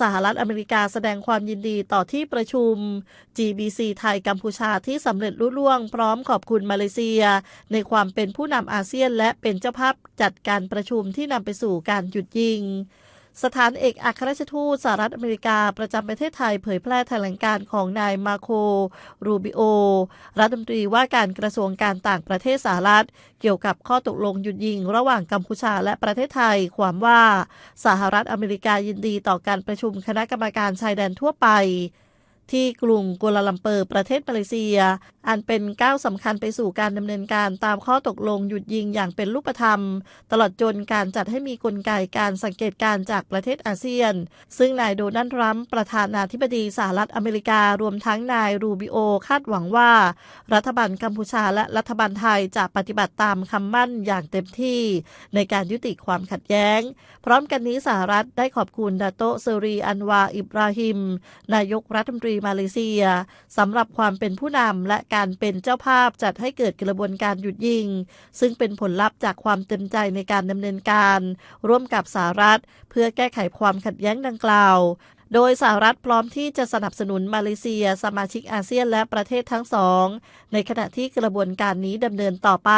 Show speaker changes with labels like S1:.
S1: สหรัฐอเมริกาแสดงความยินดีต่อที่ประชุม GBC ไทยกัมพูชาที่สำเร็จรุ่ล่วง พร้อมขอบคุณมาเลเซีย ในความเป็นผู้นำอาเซียนและเป็นเจ้าภาพจัดการประชุมที่นำไปสู่การหยุดยิง สถานเอกอัครราชทูตสหรัฐอเมริกาประจำประเทศไทยเผยแพร่แถลงการของนายมาโค รูบิโอ รัฐมนตรีว่าการกระทรวงการต่างประเทศสหรัฐ เกี่ยวกับข้อตกลงหยุดยิง ระหว่างกัมพูชาและประเทศไทย ความว่าสหรัฐอเมริกายินดีต่อการประชุมคณะกรรมการชายแดนทั่วไปที่กรุงกัวลาลัมเปอร์ประเทศมาเลเซียอันเป็นก้าวสำคัญไปสู่การดำเนินการตามข้อตกลงหยุดยิงอย่างเป็นรูปธรรม ตลอดจนการจัดให้มีกลไกการสังเกตการจากประเทศอาเซียน ซึ่งนายโดนัลด์ทรัมป์ประธานาธิบดีสหรัฐอเมริการวมทั้งนายรูบิโอคาดหวังว่า รัฐบาลกัมพูชาและรัฐบาลไทยจะปฏิบัติตามคำมั่นอย่างเต็มที่ ในการยุติความขัดแย้ง พร้อมกันนี้สหรัฐได้ขอบคุณดาโตเซรีอันวาอิบราฮิม นายกรัฐมนตรีมาเลเซียสำหรับความเป็นผู้นำและการเป็นเจ้าภาพจัดให้เกิดกระบวนการหยุดยิง ซึ่งเป็นผลลัพธ์จากความเต็มใจในการดำเนินการ ร่วมกับสหรัฐ เพื่อแก้ไขความขัดแย้งดังกล่าวโดยสหรัฐพร้อมที่จะสนับสนุนมาเลเซีย สมาชิกอาเซียนและประเทศทั้งสอง ในขณะที่กระบวนการนี้ดำเนินต่อไป